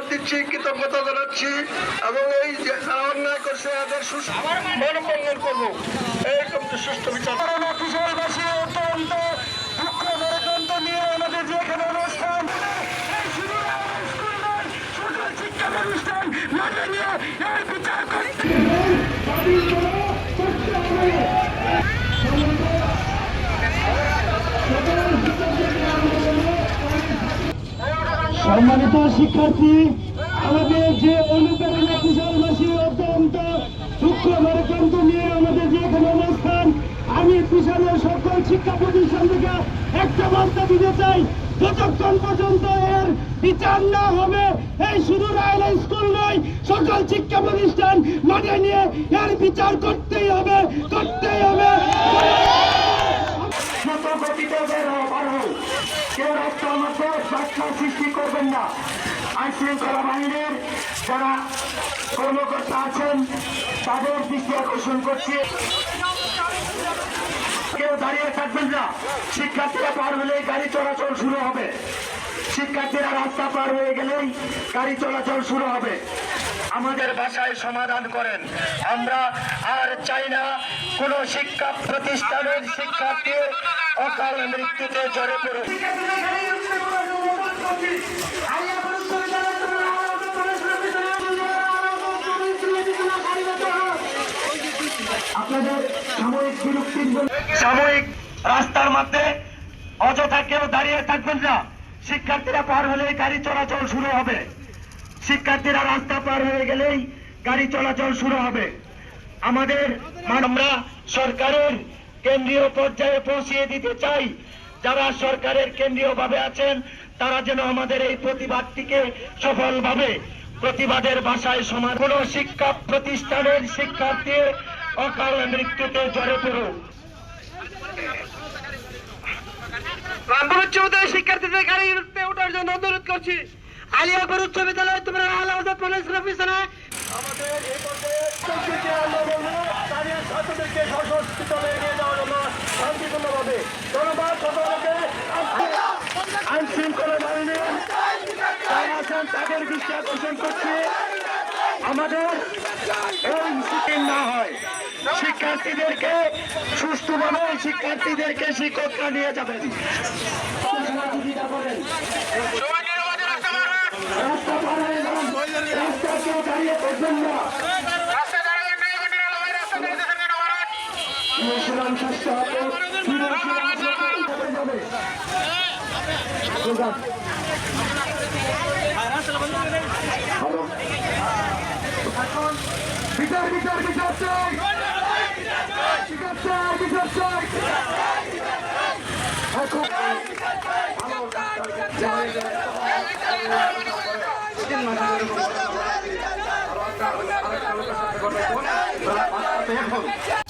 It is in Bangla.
জানাচ্ছি কৃতজ্ঞতা জানাচ্ছি এবং এই যে অন্যায় করছে এদের সুসম্পন্ন করব। এইরকম যে সুষ্ঠু বিচার। কিশোরবাসী অত্যন্ত দুঃখ নরকান্ত নিয়ে আমাদের যে এখানে অনুষ্ঠান মাঠে নিয়ে এর বিচার করতে সম্মানিত শিক্ষার্থী আমাদের যে অনুপ্রেরণা কিশোরবাসী অত্যন্ত দুঃখ নরকান্ত নিয়ে আমাদের যে এখানে অনুষ্ঠান আমি পিছনের সকল শিক্ষা প্রতিষ্ঠান থেকে একটা বার্তা দিতে চাই, যতক্ষণ পর্যন্ত এর বিচার না হবে, এই শুধু রায়না স্কুল নয়, সকল শিক্ষা প্রতিষ্ঠান মাঠে নিয়ে এর বিচার করতেই হবে করতেই হবে। কেউ রাস্তার মধ্যে বাচ্চা সৃষ্টি করবেন না। আইন শৃঙ্খলা বাহিনীর যারা কর্মকর্তা আছেন, তাদের দৃষ্টি আকর্ষণ করছি। কেউ দাঁড়িয়ে থাকবেন না। শিক্ষার্থীরা পার হলে গাড়ি চলাচল শুরু হবে। শিক্ষার্থীরা রাস্তা পার হয়ে গেলেই গাড়ি চলাচল শুরু হবে। আমাদের ভাষায় সমাধান করেন। আমরা আর চাই না কোন শিক্ষা প্রতিষ্ঠানের শিক্ষার্থী অকাল মৃত্যুতে জড়ে পড়ে আপনাদের সাময়িক বিরক্তির সাময়িক রাস্তার মধ্যে অযথা কেউ দাঁড়িয়ে থাকবেন না। শিক্ষার্থীরা পার হলেই গাড়ি চলাচল শুরু হবে। শিক্ষার্থীরা রাস্তা পার হয়ে গেলেই গাড়ি চলাচল শুরু হবে। আমাদের আমরা সরকারের কেন্দ্রীয় পর্যায়ে পৌঁছিয়ে দিতে চাই। যারা সরকারের কেন্দ্রীয় ভাবে আছেন, তারা যেন আমাদের এই প্রতিবাদটিকে সফলভাবে প্রতিবাদের ভাষায় সমাজ কোন শিক্ষা প্রতিষ্ঠানের শিক্ষার্থী অকাল মৃত্যুতে জড়ে পড়ুক। করছি আলিয়াপুর উচ্চ বিদ্যালয় তোমরা আলাদা মানুষ পিছনে আমাদের এই পর্যায়ে সংস্কৃতি দৃষ্টি আকর্ষণ করছি। আমাদের না হয়। শিক্ষার্থীদেরকে সুষ্ঠুভাবে শিক্ষার্থীদেরকে শিক্ষকরা নিয়ে যাবেন। রাস্তা পার হয়ে যান রাস্তা বিচার বিচার বিচার চাই বিচার চাই বিচার চাই এখন